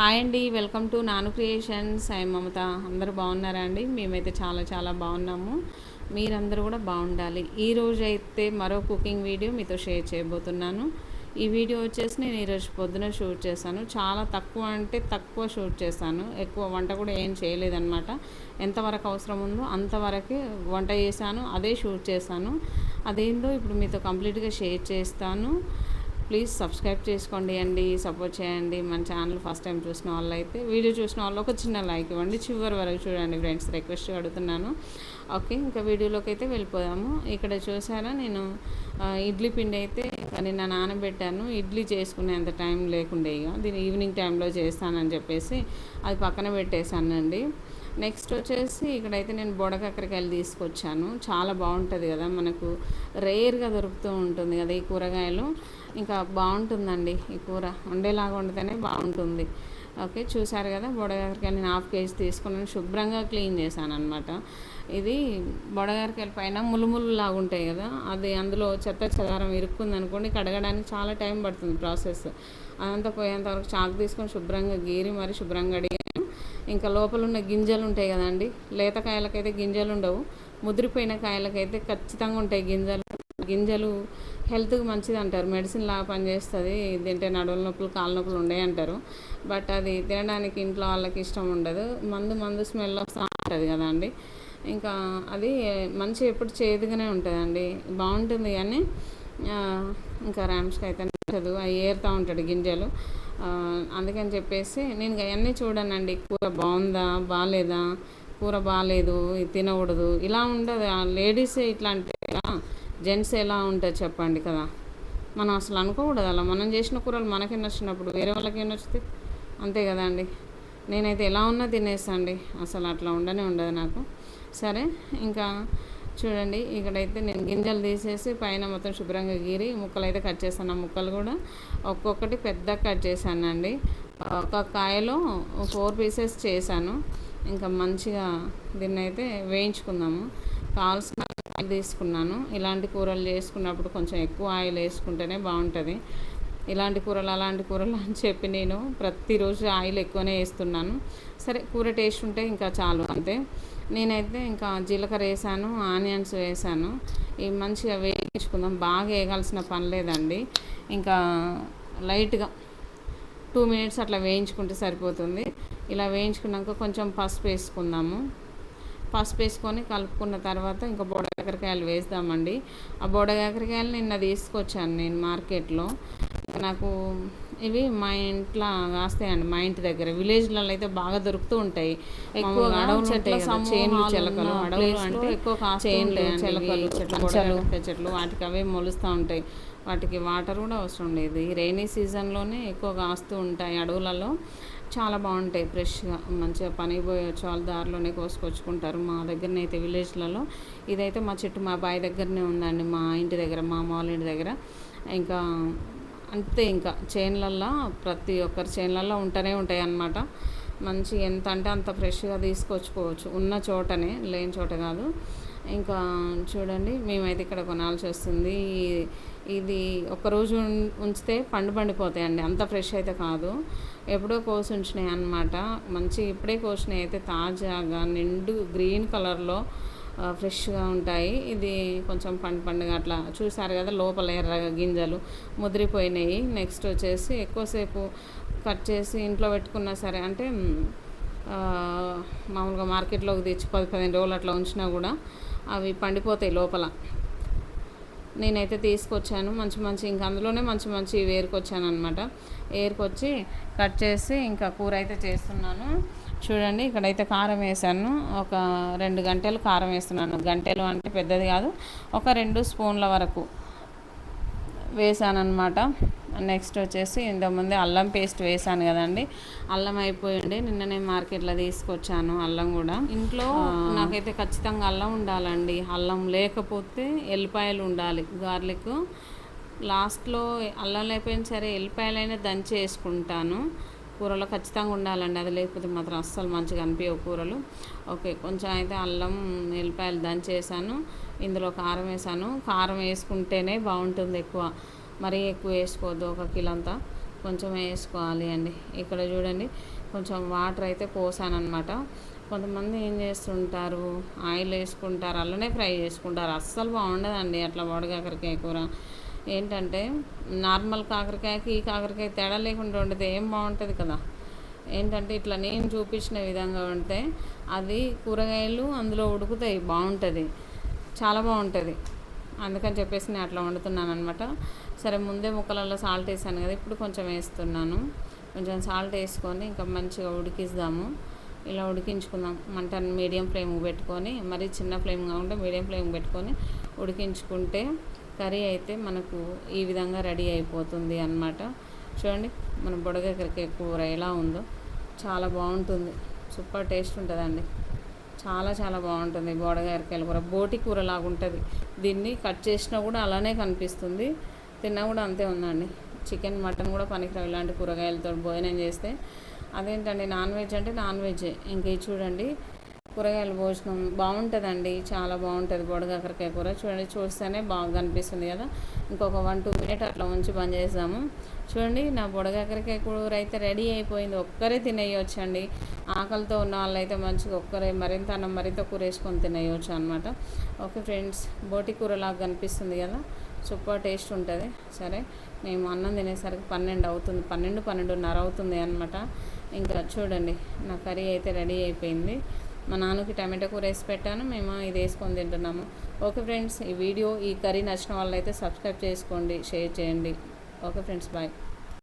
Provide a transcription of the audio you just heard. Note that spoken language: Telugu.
హాయ్ అండి welcome to Nanu creations. I Mamata. అందరూ బాగున్నారా అండి? మేమైతే చాలా చాలా బాగున్నాము. మీరందరూ కూడా బాగుండాలి. ఈ రోజు అయితే మరో కుకింగ్ వీడియో మీతో షేర్ చేయబోతున్నాను. ఈ వీడియో వచ్చేసి నేను ఈరోజు పొద్దున షూట్ చేశాను. చాలా తక్కువ అంటే తక్కువ షూట్ చేశాను. ఎక్కువ వంట కూడా ఏం చేయలేదన్నమాట. ఎంతవరకు అవసరం ఉందో అంతవరకు వంట చేశాను. అదే షూట్ చేశాను. అదేందో ఇప్పుడు మీతో కంప్లీట్గా షేర్ చేస్తాను. ప్లీజ్ సబ్స్క్రైబ్ చేసుకోండి అండి సపోర్ట్ చేయండి. మన ఛానల్ ఫస్ట్ టైం చూసిన వాళ్ళు అయితే వీడియో చూసిన వాళ్ళు ఒక చిన్న లైక్ ఇవ్వండి. చివరి వరకు చూడండి ఫ్రెండ్స్ రిక్వెస్ట్ అడుగుతున్నాను. ఓకే ఇంకా వీడియోలోకి అయితే వెళ్ళిపోదాము. ఇక్కడ చూసారా నేను ఇడ్లీ పిండి అయితే నిన్న నానబెట్టాను. ఇడ్లీ చేసుకునేంత టైం లేకుండే ఇక. దీన్ని ఈవినింగ్ టైంలో చేస్తానని చెప్పేసి అది పక్కన పెట్టేశానండి. నెక్స్ట్ వచ్చేసి ఇక్కడైతే నేను బొడకాకరకాయలు తీసుకొచ్చాను. చాలా బాగుంటుంది కదా మనకు రేర్గా దొరుకుతూ ఉంటుంది కదా ఈ కూరగాయలు. ఇంకా బాగుంటుందండి ఈ కూర వండేలాగా వండితేనే బాగుంటుంది. ఓకే చూసారు కదా బొడగారికాయలు నేను హాఫ్ కేజీ తీసుకున్నాను శుభ్రంగా క్లీన్ చేశాను అనమాట ఇది బొడగారికాయల పైన ములుములు లాగా ఉంటాయి కదా అది అందులో చెత్త చెదారం ఇరుక్కుంది అనుకోండి కడగడానికి చాలా టైం పడుతుంది ప్రాసెస్. అదంతా పోయేంత వరకు చాకు తీసుకొని శుభ్రంగా గీరి మరి శుభ్రంగా ఇంకా లోపల ఉన్న గింజలు ఉంటాయి కదండి. లేత కాయలకైతే గింజలు ఉండవు. ముదిరిపోయిన కాయలకైతే ఖచ్చితంగా ఉంటాయి గింజలు. గింజలు హెల్త్కి మంచిది అంటారు మెడిసిన్ లాగా పనిచేస్తుంది తింటే నడువుల నొప్పులు కాళ్ళ నొప్పులు ఉండే అంటారు. బట్ అది తినడానికి ఇంట్లో వాళ్ళకి ఇష్టం ఉండదు. మందు మందు స్మెల్ వస్తూ ఉంటుంది కదండి. ఇంకా అది మంచి ఎప్పుడు చేదుగానే ఉంటుందండి. బాగుంటుంది కానీ ఇంకా ర్యామ్స్కి అయితే నచ్చదు. అవి ఏరుతూ ఉంటాడు గింజలు. అందుకని చెప్పేసి నేను అవన్నీ చూడనండి. కూర బాగుందా బాగాలేదా కూర బాగాలేదు తినకూడదు. ఇలా ఉండదు. లేడీస్ ఇట్లా అంటే జెంట్స్ ఎలా ఉంటుంది చెప్పండి కదా. మనం అసలు అనుకోకూడదు అలా. మనం చేసిన కూరలు మనకి నచ్చినప్పుడు వేరే వాళ్ళకి నచ్చితే అంతే కదండి నేనైతే ఎలా ఉన్నా తినేస్తాండి. అసలు అట్లా ఉండనే ఉండదు నాకు. సరే ఇంకా చూడండి ఇక్కడైతే నేను గింజలు తీసేసి పైన మొత్తం శుభ్రంగా గీరి ముక్కలు అయితే కట్ చేశాను. ముక్కలు కూడా ఒక్కొక్కటి పెద్ద కట్ చేశానండి. ఒక కాయలో ఫోర్ పీసెస్ చేశాను. ఇంకా మంచిగా దీన్ని అయితే వేయించుకుందాము. కావాల్సిన ఆయిల్ తీసుకున్నాను. ఇలాంటి కూరలు చేసుకున్నప్పుడు కొంచెం ఎక్కువ ఆయిల్ వేసుకుంటేనే బాగుంటుంది. ఇలాంటి కూరలు అలాంటి కూరలు అని చెప్పి నేను ప్రతిరోజు ఆయిల్ ఎక్కువనే వేస్తున్నాను. సరే కూర టేస్ట్ ఉంటే ఇంకా చాలు అంతే. నేనైతే ఇంకా జీలకర్ర వేసాను ఆనియన్స్ వేసాను. ఇవి మంచిగా వేయించుకుందాం బాగా వేయగాల్సిన పని లేదండి. ఇంకా లైట్గా టూ మినిట్స్ అట్లా వేయించుకుంటే సరిపోతుంది. ఇలా వేయించుకున్నాక కొంచెం పసుపు వేసుకుందాము. పసుపు వేసుకొని కలుపుకున్న తర్వాత ఇంకా బోడగాకరకాయలు వేద్దామండి. ఆ బోడగాకరకాయలు నిన్న తీసుకొచ్చాను నేను మార్కెట్లో. నాకు ఇవి మా ఇంట్లో కాస్తాయండి మా ఇంటి దగ్గర. విలేజ్లలో అయితే బాగా దొరుకుతూ ఉంటాయి. ఉంటాయి కదా చేన్లు చిలకలు అడవులు అంటే ఎక్కువ చేన్లు చిలకలు చెట్లు చెట్లు వాటికి అవే మొలుస్తూ ఉంటాయి. వాటికి వాటర్ కూడా అవసరం లేదు. ఈ రైనీ సీజన్లోనే ఎక్కువ కాస్తూ ఉంటాయి అడవులలో. చాలా బాగుంటాయి ఫ్రెష్గా. మంచిగా పనికి పోయి వచ్చే వాళ్ళు దారిలోనే కోసుకొచ్చుకుంటారు. మా దగ్గరనైతే విలేజ్లలో. ఇదైతే మా చెట్టు మా బావి దగ్గరనే ఉందండి మా ఇంటి దగ్గర మా వాళ్ళ ఇంటి దగ్గర. ఇంకా అంతే ఇంకా. చేన్లల్లో ప్రతి ఒక్కరి చేన్లల్లో ఉంటూనే ఉంటాయి అన్నమాట మంచి ఎంత అంటే అంత ఫ్రెష్గా తీసుకొచ్చుకోవచ్చు. ఉన్న చోటనే లేని చోట కాదు. ఇంకా చూడండి మేమైతే ఇక్కడ కొనాల్సి వస్తుంది. ఇది ఒకరోజు ఉం- ఉంచితే పండు పండిపోతాయండి. అంత ఫ్రెష్ అయితే కాదు. ఎప్పుడో కోసి ఉంచినాయి అన్నమాట మంచి ఇప్పుడే కోసినాయి. అయితే తాజాగా నిండు గ్రీన్ కలర్లో ఫ్రెష్గా ఉంటాయి. ఇది కొంచెం పండు పండుగ అట్లా చూసారు కదా లోపల ఎర్రగా గింజలు ముదిరిపోయినాయి. నెక్స్ట్ వచ్చేసి ఎక్కువసేపు కట్ చేసి ఇంట్లో పెట్టుకున్నా సరే అంటే మామూలుగా మార్కెట్లోకి తెచ్చి పది పదిహేను రోజులు అట్లా ఉంచినా కూడా అవి పండిపోతాయి లోపల. నేనైతే తీసుకొచ్చాను. మంచి మంచి ఇంకా అందులోనే మంచి మంచి వేరుకొచ్చాను అనమాట ఏరుకొచ్చి కట్ చేసి ఇంకా కూర అయితే చేస్తున్నాను. చూడండి ఇక్కడైతే కారం వేసాను. ఒక రెండు గంటలు కారం వేస్తున్నాను. గంటలు అంటే పెద్దది కాదు ఒక రెండు స్పూన్ల వరకు వేసానమాట నెక్స్ట్ వచ్చేసి ఇంతకుముందే అల్లం పేస్ట్ వేసాను కదండి. అల్లం అయిపోయింది. నిన్న నేను మార్కెట్లో తీసుకొచ్చాను అల్లం కూడా. ఇంట్లో నాకైతే ఖచ్చితంగా అల్లం ఉండాలండి. అల్లం లేకపోతే ఎల్లిపాయలు ఉండాలి. గార్లిక్ లాస్ట్లో అల్లం లేకపోయినా సరే ఎల్లిపాయలైనా దంచి వేసుకుంటాను కూరలో ఖచ్చితంగా ఉండాలండి. అది లేకపోతే మాత్రం అస్సలు మంచిగా అనిపించవు కూరలు. ఓకే కొంచెం అయితే అల్లం ఎల్లిపాయలు దంచేసాను. ఇందులో కారం వేసాను. కారం వేసుకుంటేనే బాగుంటుంది ఎక్కువ. మరీ ఎక్కువ వేసుకోవద్దు ఒక కిలో అంతా కొంచెం వేసుకోవాలి అండి. ఇక్కడ చూడండి కొంచెం వాటర్ అయితే పోసాను అనమాట కొంతమంది ఏం చేస్తుంటారు? ఆయిల్ వేసుకుంటారు అల్లనే ఫ్రై చేసుకుంటారు. అస్సలు బాగుండదండి అట్లా వడకాకరకాయ కూర. ఏంటంటే నార్మల్ కాకరకాయకి ఈ కాకరకాయ తేడా లేకుండా ఉండదు ఏం బాగుంటుంది కదా? ఏంటంటే ఇట్లా నేను చూపించిన విధంగా ఉంటే అది కూరగాయలు అందులో ఉడుకుతాయి బాగుంటుంది. చాలా బాగుంటుంది. అందుకని చెప్పేసి నేను అట్లా వండుతున్నాను అనమాట సరే ముందే ముక్కలలో సాల్ట్ వేసాను కదా ఇప్పుడు కొంచెం వేస్తున్నాను. కొంచెం సాల్ట్ వేసుకొని ఇంకా మంచిగా ఉడికిద్దాము ఇలా ఉడికించుకుందాం. మంట మీడియం ఫ్లేమ్ పెట్టుకొని మరి చిన్న ఫ్లేమ్ కాకుండా మీడియం ఫ్లేమ్ పెట్టుకొని ఉడికించుకుంటే కర్రీ అయితే మనకు ఈ విధంగా రెడీ అయిపోతుంది అన్నమాట. చూడండి మన బుడగకరికే కూర ఎలా ఉందో. చాలా బాగుంటుంది. సూపర్ టేస్ట్ ఉంటుందండి. చాలా చాలా బాగుంటుంది బోడగారికాయల కూర. బోటి కూర లాగా ఉంటుంది. దీన్ని కట్ చేసినా కూడా అలానే కనిపిస్తుంది. తిన్నా కూడా అంతే ఉందండి. చికెన్ మటన్ కూడా పనికిరావు ఇలాంటి కూరగాయలతో భోజనం చేస్తే. అదేంటండి నాన్ వెజ్ అంటే నాన్ వెజ్ ఇంక చూడండి కూరగాయల భోజనం బాగుంటుందండి. చాలా బాగుంటుంది బొడగాకరకాయ కూర. చూడండి చూస్తేనే బాగా కనిపిస్తుంది కదా. ఇంకొక వన్ టూ మినిట్ అట్లా ఉంచి బంద్ చేసాము. చూడండి నా బుడగాకరకాయ కూర అయితే రెడీ అయిపోయింది. ఒక్కరే తినేయొచ్చండి. ఆకలితో ఉన్న వాళ్ళైతే మంచిగా ఒక్కరే మరింత అన్నం మరింత కూర వేసుకొని తినేయచ్చు అనమాట ఓకే ఫ్రెండ్స్ బోటి కూరలాగా కనిపిస్తుంది కదా. సూపర్ టేస్ట్ ఉంటుంది. సరే మేము అన్నం తినేసరికి పన్నెండు అవుతుంది. పన్నెండు పన్నెండున్నర అవుతుంది అనమాట ఇంకా చూడండి నా కర్రీ అయితే రెడీ అయిపోయింది. మా నాన్నకి టమాటో కూర వేసి పెట్టాను మేము ఇది వేసుకొని తింటున్నాము. ఓకే ఫ్రెండ్స్ ఈ వీడియో ఈ కర్రీ నచ్చిన వాళ్ళైతే సబ్స్క్రైబ్ చేసుకోండి షేర్ చేయండి. Okay friends bye.